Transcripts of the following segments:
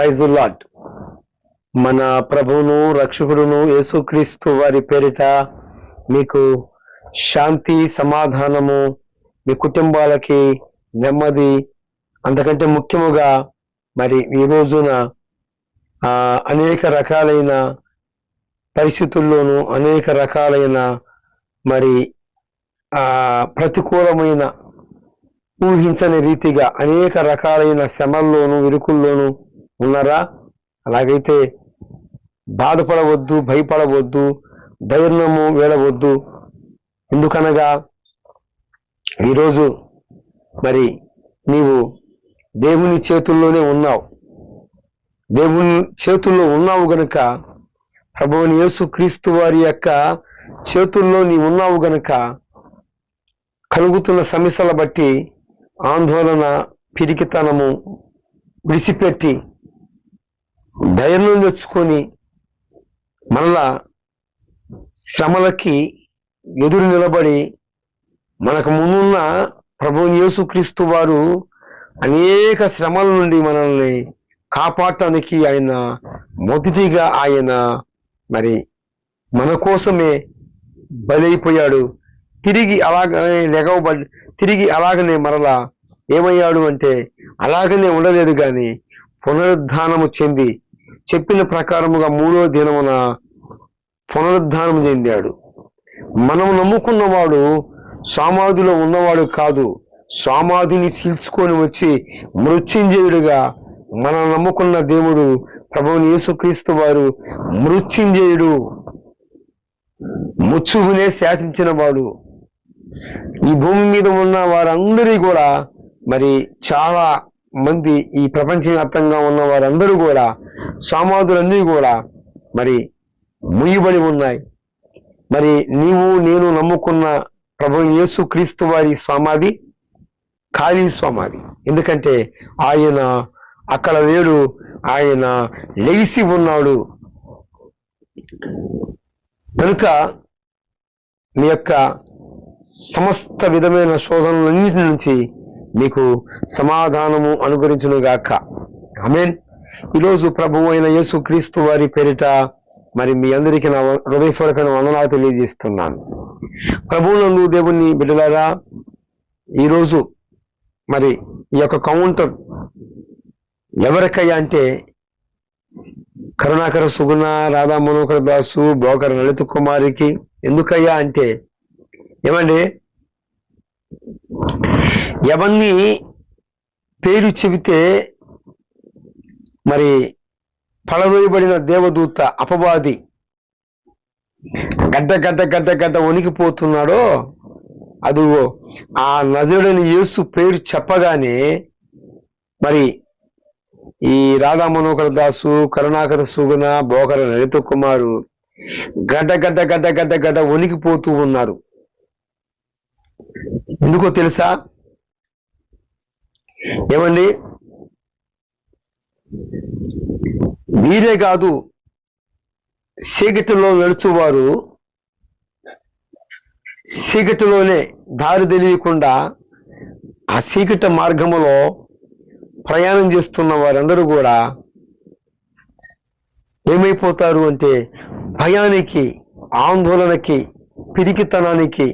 Praise lot మన ప్రభువును రక్షకుడును యేసుక్రీస్తు వారి పేరిట మీకు శాంతి సమాధానము మీ కుటుంబాలకి నెమ్మది అంతకంటే ముఖ్యముగా మరి ఈ రోజున అనేక రకాలైన పరిస్థితుల్లోనూ అనేక రకాలైన మరి ప్రతికూలమైన ఊహించని రీతిగా అనేక రకాలైన శ్రమల్లోనూ ఇరుకుల్లోనూ ఉన్నారా? అలాగైతే బాధపడవద్దు భయపడవద్దు ధైర్యము వేడవద్దు ఎందుకనగా ఈరోజు మరి నీవు దేవుని చేతుల్లోనే ఉన్నావు. దేవుని చేతుల్లో ఉన్నావు గనుక ప్రభువుని యేసు క్రీస్తు వారి యొక్క చేతుల్లో నీ ఉన్నావు గనుక కలుగుతున్న సమస్యల బట్టి ఆందోళన పిరికితనము విడిచిపెట్టి ధైర్యం తెచ్చుకొని మరలా శ్రమలకి ఎదురు నిలబడి మనకు ముందున్న ప్రభు యేసుక్రీస్తు వారు అనేక శ్రమల నుండి మనల్ని కాపాడటానికి ఆయన మొదటిగా ఆయన మరి మన కోసమే బలైపోయాడు. తిరిగి అలాగనే లెగవబడి తిరిగి అలాగనే మరలా ఏమయ్యాడు అంటే అలాగనే ఉండలేదు కానీ పునరుద్ధానము చెంది చెప్పిన ప్రకారముగా మూడో దినమున పునరుద్ధానం చెందాడు. మనం నమ్ముకున్నవాడు సామాధిలో ఉన్నవాడు కాదు. సామాధిని చీల్చుకొని వచ్చి మృత్యుంజయుడుగా మనం నమ్ముకున్న దేవుడు ప్రభువుని యేసుక్రీస్తు వారు మృత్యుంజయుడు ముచ్చుగునే శాసించిన వాడు. ఈ భూమి మీద ఉన్న వారందరి కూడా మరి చాలా మంది ఈ ప్రపంచవ్యాప్తంగా ఉన్న వారందరూ కూడా సామాధులన్నీ కూడా మరి ముయ్యబడి ఉన్నాయి. మరి నీవు నేను నమ్ముకున్న ప్రభు యేసు క్రీస్తు వారి సమాధి ఖాళీ సమాధి ఎందుకంటే ఆయన అక్కడ లేడు ఆయన లేచి ఉన్నాడు. కనుక మీ యొక్క సమస్త విధమైన శోధనలన్నిటి నుంచి మీకు సమాధానము అనుగ్రహించును గాక ఆమేన్. ఈరోజు ప్రభు అయిన యేసు క్రీస్తు వారి పేరిట మరి మీ అందరికీ నా హృదయపూర్వక వందనాలు తెలియజేస్తున్నాను. ప్రభువునందు దేవుని బిడ్డలారా ఈరోజు మరి ఈ యొక్క కౌంటర్ ఎవరికయ్యా అంటే కరుణాకర సుగుణ రాధా మనోహర దాసు బోకర లలిత కుమారికి ఎందుకయ్యా అంటే ఏమండి? ఎవరిని పేరు చెబితే మరి పడవేయబడిన దేవదూత అపవాది గడ్డ గడ్డ గడ్డ గడ్డ వణికిపోతున్నాడో అదిగో ఆ నజరుడని యేసు పేరు చెప్పగానే మరి ఈ రాధా మనోహర దాసు కరుణాకర సుగుణ బోకర లలిత కుమారు గడ్డ గడ్డ గడ్డ గడ్డ గడ్డ వణికిపోతూ ఉన్నారు. ఎందుకో తెలుసా? ఏమండి? వీరే కాదు చీకటిలో నడుచువారు చీకటిలోనే దారి తెలియకుండా ఆ చీకటి మార్గములో ప్రయాణం చేస్తున్న వారందరూ కూడా ఏమైపోతారు అంటే భయానికి ఆందోళనకి పిరికితనానికి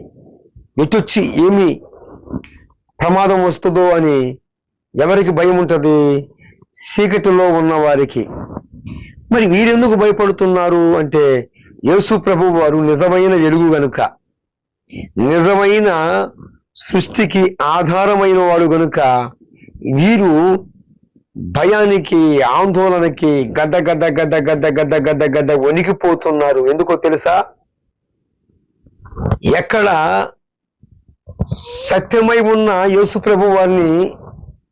ఎటొచ్చి ఏమి ప్రమాదం వస్తుందో అని ఎవరికి భయం ఉంటుంది? సీకటిలో ఉన్న వారికి మరి వీరెందుకు భయపడుతున్నారు అంటే యేసు ప్రభు వారు నిజమైన వెలుగు గనుక నిజమైన సృష్టికి ఆధారమైన వాడు గనుక వీరు భయానికి ఆందోళనకి గడ్డ గడ్డ గడ్డ గడ్డ గడ్డ గడ్డ గడ్డ వణికిపోతున్నారు. ఎందుకో తెలుసా? ఎక్కడ సత్యమై ఉన్న యేసు ప్రభు వారిని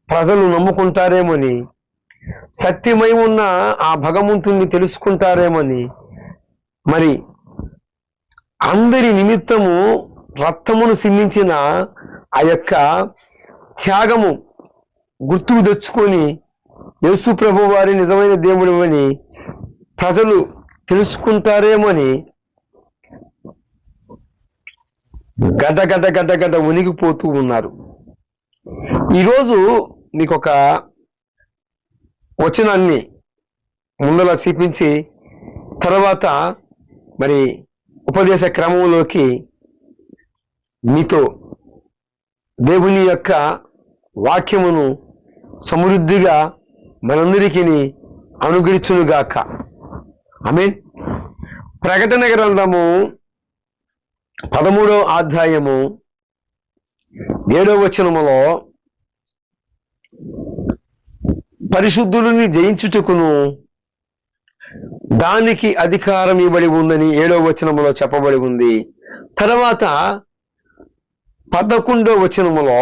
ప్రజలు నమ్ముకుంటారేమని సత్యమై ఉన్న ఆ భగవంతుణ్ణి తెలుసుకుంటారేమని మరి అందరి నిమిత్తము రక్తమును సిమ్మించిన ఆ యొక్క త్యాగము గుర్తుకు తెచ్చుకొని యేసు ప్రభు వారి నిజమైన దేవుడు అని ప్రజలు తెలుసుకుంటారేమని గడ్డ గడ్డ గడ్డ గడ్డ ఉనిగిపోతూ ఉన్నారు. ఈరోజు నీకు ఒక వచనాన్ని ముందల చూపించి తర్వాత మరి ఉపదేశ క్రమంలోకి మీతో దేవుని యొక్క వాక్యమును సమృద్ధిగా మనందరికీ అనుగ్రహించునుగాక. ఐ ప్రకటన గ్రంథము పదమూడవ అధ్యాయము ఏడవ వచనములో పరిశుద్ధులని జయించుటకును దానికి అధికారం ఇవ్వబడి ఉందని ఏడవ వచనములో చెప్పబడి ఉంది. తర్వాత పదకొండో వచనములో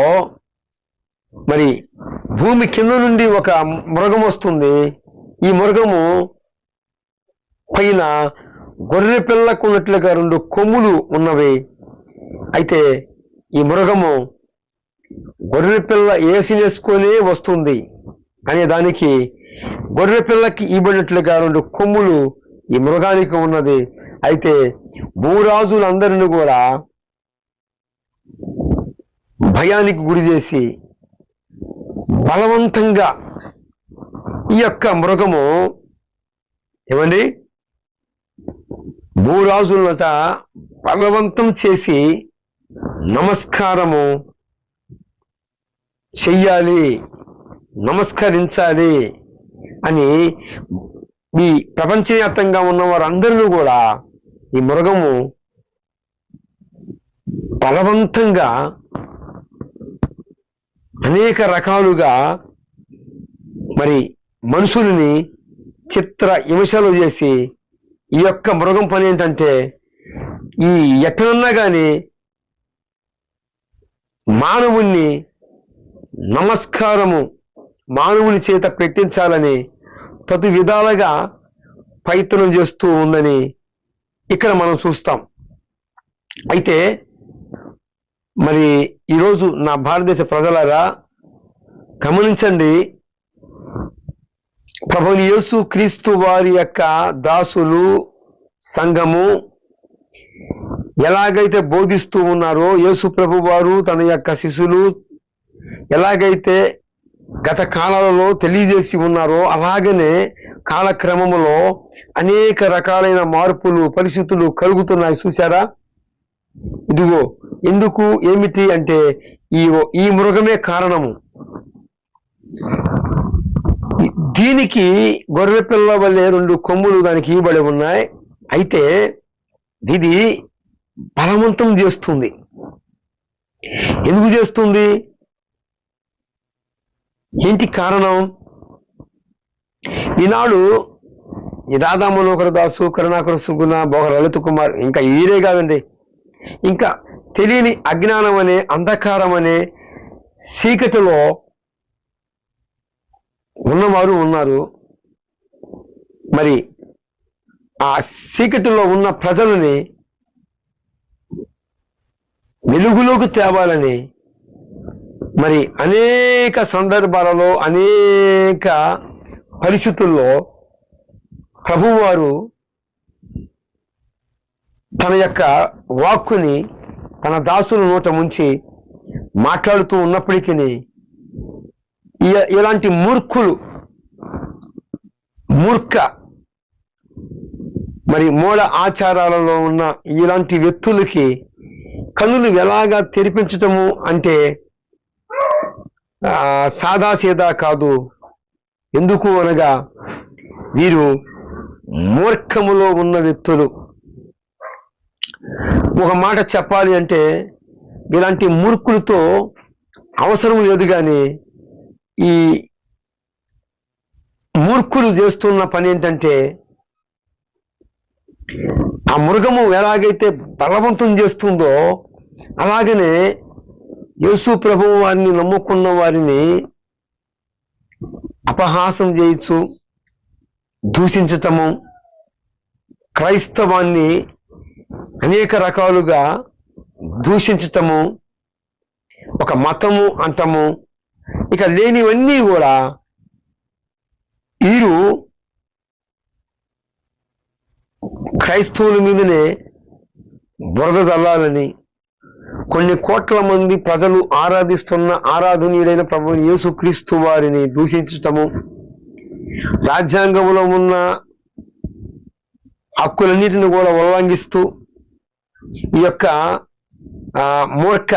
మరి భూమి కింద నుండి ఒక మృగం వస్తుంది. ఈ మృగము పైన గొర్రె పిల్లకు ఉన్నట్లుగా రెండు కొమ్ములు ఉన్నవి. అయితే ఈ మృగము గొర్రె పిల్ల ఏసినేసుకొనే వస్తుంది. అనే దానికి గొర్రె పిల్లకి ఇవ్వనట్లుగా రెండు కొమ్ములు ఈ మృగానికి ఉన్నది. అయితే భూరాజులందరిని కూడా భయానికి గురి చేసి బలవంతంగా ఈ యొక్క మృగము ఏమండి? భూరాజులట బలవంతం చేసి నమస్కారము చెయ్యాలి. నమస్కరించాలి అని ఈ ప్రపంచవ్యాప్తంగా ఉన్న వారందరినీ కూడా ఈ మృగము బలవంతంగా అనేక రకాలుగా మరి మనుషుల్ని చిత్ర విమర్శలు చేసి ఈ యొక్క మృగం పని ఏంటంటే ఈ ఎక్కడున్నా కానీ మానవుణ్ణి నమస్కారము మానవుని చేత పెట్టించాలని తదు విధాలుగా ప్రయత్నం చేస్తూ ఉందని ఇక్కడ మనం చూస్తాం. అయితే మరి ఈరోజు నా భారతదేశ ప్రజలారా గమనించండి. ప్రభుని యేసు క్రీస్తు వారి యొక్క దాసులు సంఘము ఎలాగైతే బోధిస్తూ ఉన్నారో యేసు ప్రభు వారు తన యొక్క శిశులు ఎలాగైతే గత కాలాలలో తెలియజేసి ఉన్నారో అలాగనే కాలక్రమంలో అనేక రకాలైన మార్పులు పరిస్థితులు కలుగుతున్నాయి. చూసారా ఇదిగో ఎందుకు ఏమిటి అంటే ఈ ఈ మృగమే కారణము. దీనికి గొర్రె పిల్ల వల్లే రెండు కొమ్ములు దానికి ఇవ్వబడి ఉన్నాయి. అయితే ఇది బలవంతం చేస్తుంది. ఎందుకు చేస్తుంది? ఏంటి కారణం? ఈనాడు ఈ మనోహర దాసు కరుణాకర సుగుణ భోగ లలిత కుమార్ ఇంకా వీరే కాదండి. ఇంకా తెలియని అజ్ఞానం అనే అంధకారం అనే చీకటిలో ఉన్నవారు ఉన్నారు. మరి ఆ చీకటిలో ఉన్న ప్రజలని వెలుగులోకి తేవాలని మరి అనేక సందర్భాలలో అనేక పరిస్థితుల్లో ప్రభువారు తన యొక్క వాక్కుని తన దాసుల నోట ముంచి మాట్లాడుతూ ఉన్నప్పటికీ ఇలాంటి మూర్ఖులు మూర్ఖ మరి మూఢ ఆచారాలలో ఉన్న ఇలాంటి వ్యక్తులకి కనులు ఎలాగా తెరిపించటము అంటే సాదాసీదా కాదు. ఎందుకు అనగా వీరు మూర్ఖములో ఉన్న వ్యక్తులు. ఒక మాట చెప్పాలి అంటే ఇలాంటి మూర్ఖులతో అవసరం లేదు కానీ ఈ మూర్ఖులు చేస్తున్న పని ఏంటంటే ఆ మృగము ఎలాగైతే బలవంతం చేస్తుందో అలాగనే యేసు ప్రభు వారిని నమ్ముకున్న వారిని అపహాసం చేయొచ్చు దూషించటము క్రైస్తవాన్ని అనేక రకాలుగా దూషించటము ఒక మతము అంటము ఇక లేనివన్నీ కూడా వీరు క్రైస్తవుల మీదనే బురద చల్లాలని కొన్ని కోట్ల మంది ప్రజలు ఆరాధిస్తున్న ఆరాధనీయుడైన ప్రభు యేసుక్రీస్తు వారిని దూషించటము రాజ్యాంగంలో ఉన్న హక్కులన్నిటిని కూడా ఉల్లంఘిస్తూ ఈ యొక్క మూర్ఖ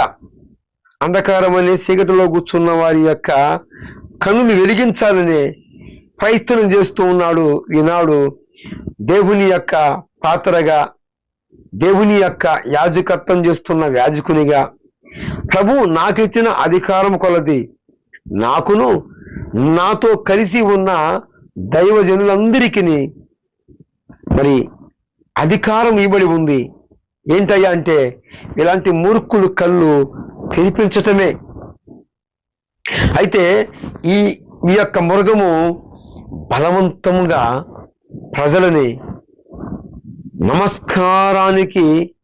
అంధకారం అనే చీకటిలో కూర్చున్న వారి యొక్క కన్నులు వెలిగించాలని ప్రయత్నం చేస్తూ ఉన్నాడు ఈనాడు దేవుని యొక్క పాత్రగా దేవుని యొక్క యాజకత్వం చేస్తున్న యాజకునిగా ప్రభు నాకిచ్చిన అధికారం కొలది. నాకును నాతో కలిసి ఉన్న దైవజనులందరికీ మరి అధికారం ఇవ్వబడి ఉంది. ఏంటయ్యా అంటే ఇలాంటి మూర్ఖులు కళ్ళు తెరిపించటమే. అయితే ఈ ఈ యొక్క మృగము బలవంతంగా ప్రజలని నమస్కారానికి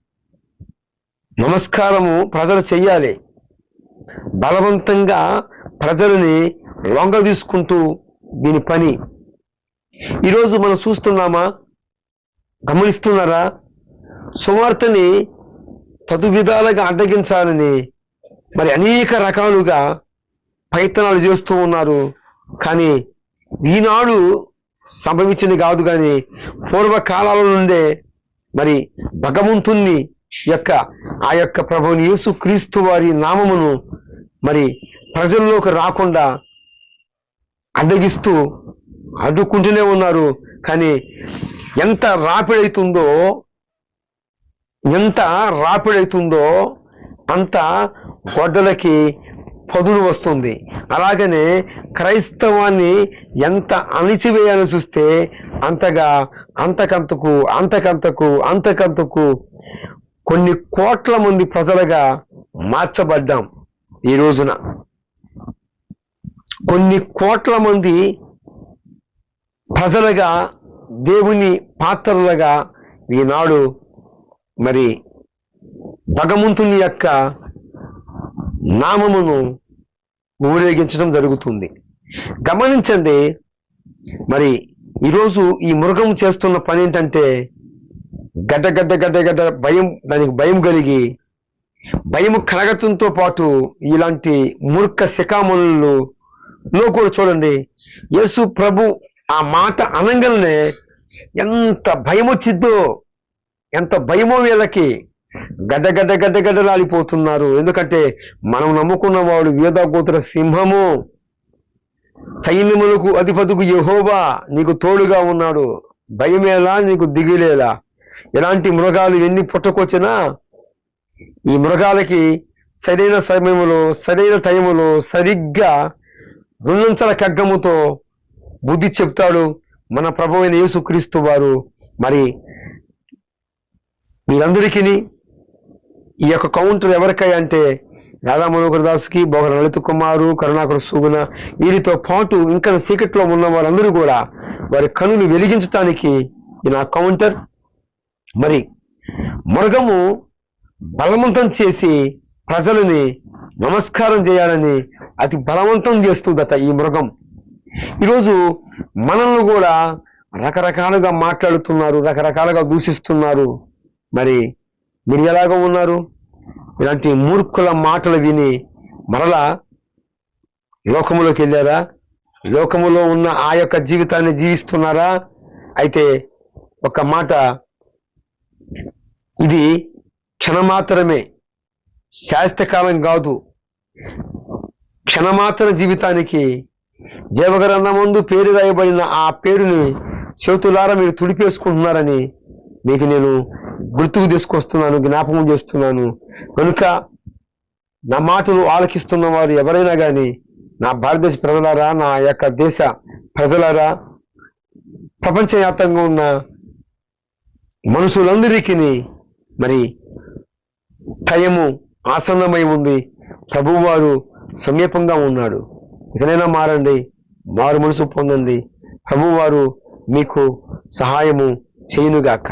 నమస్కారము ప్రజలు చెయ్యాలి. బలవంతంగా ప్రజలని లొంగ తీసుకుంటూ దీని పని. ఈరోజు మనం చూస్తున్నామా? గమనిస్తున్నారా? సువార్తని తదు విధాలుగా అడ్డగించాలని మరి అనేక రకాలుగా ప్రయత్నాలు చేస్తూ ఉన్నారు. కానీ ఈనాడు సంభవించింది కాదు కానీ పూర్వకాలాల నుండే మరి భగవంతుణ్ణి యొక్క ఆ యొక్క ప్రభుని యేసు క్రీస్తు వారి నామమును మరి ప్రజల్లోకి రాకుండా అడ్డగిస్తూ అడ్డుకుంటూనే ఉన్నారు. కానీ ఎంత రాపిడైతుందో ఎంత రాపిడైతుందో అంత గొడ్డలకి పదులు వస్తుంది. అలాగనే క్రైస్తవాన్ని ఎంత అణిచివేయాలని చూస్తే అంతగా అంతకంతకు అంతకంతకు అంతకంతకు కొన్ని కోట్ల మంది ప్రజలుగా మార్చబడ్డాం ఈ రోజున. కొన్ని కోట్ల మంది ప్రజలుగా దేవుని పాత్రలుగా ఈనాడు మరి భగవంతుని యొక్క నామమును ఊరేగించడం జరుగుతుంది. గమనించండి మరి ఈరోజు ఈ మృగం చేస్తున్న పని ఏంటంటే గడ్డ గడ్డ గడ్డ గడ్డ భయం దానికి భయం కలిగి భయం కలగటంతో పాటు ఇలాంటి మూర్ఖ శిఖామణులు లో కూడా చూడండి. యేసు ప్రభు ఆ మాట అనంగానే ఎంత భయం వచ్చిద్దో ఎంత భయమో వీళ్ళకి గడ్డ గడ్డ గడ్డ గడ్డలాడిపోతున్నారు. ఎందుకంటే మనం నమ్ముకున్న వాడు వేదగోత్ర సింహము. సైన్యములకు అధిపతుకు యహోబా నీకు తోడుగా ఉన్నాడు. భయమేలా నీకు దిగులేలా? ఎలాంటి మృగాలు ఎన్ని పుట్టకొచ్చినా ఈ మృగాలకి సరైన సమయంలో సరైన టైములో సరిగ్గా రెండంచల కగ్గముతో బుద్ధి చెప్తాడు మన ప్రభువైన యేసుక్రీస్తు వారు. మరి మీరందరికీ ఈ యొక్క కౌంటర్ ఎవరికై అంటే రాధా మనోహర్ దాస్కి బొగర లలిత కుమారు కరుణాకర సుగుణ వీరితో పాటు ఇంకా సీక్రెట్లో ఉన్న వారందరూ కూడా వారి కనులు వెలిగించటానికి నా కౌంటర్. మరి మృగము బలవంతం చేసి ప్రజలని నమస్కారం చేయాలని అతి బలవంతం చేస్తుందట ఈ మృగం. ఈరోజు మనల్ని కూడా రకరకాలుగా మాట్లాడుతున్నారు రకరకాలుగా దూషిస్తున్నారు. మరి మీరు ఎలాగ ఉన్నారు? ఇలాంటి మూర్ఖుల మాటలు విని మరలా లోకములోకి వెళ్ళారా? లోకములో ఉన్న ఆ యొక్క జీవితాన్ని జీవిస్తున్నారా? అయితే ఒక మాట ఇది క్షణమాత్రమే శాస్త్రకాలం కాదు. క్షణమాత్ర జీవితానికి జీవగ్రంథమందు పేరు రాయబడిన ఆ పేరుని చేతులారా మీరు తుడిపేసుకుంటున్నారని మీకు నేను గుర్తుకు తీసుకొస్తున్నాను జ్ఞాపకం చేస్తున్నాను. కనుక నా మాటలు ఆలకిస్తున్న వారు ఎవరైనా కానీ నా భారతదేశ ప్రజలారా నా యొక్క దేశ ప్రజలారా ప్రపంచవ్యాప్తంగా ఉన్న మనుషులందరికీ మరి టయము ఆసన్నమై ఉంది. ప్రభువారు సమీపంగా ఉన్నాడు. ఇకనైనా మారండి మారు మనసు పొందండి. ప్రభువారు మీకు సహాయము చేయునుగాక.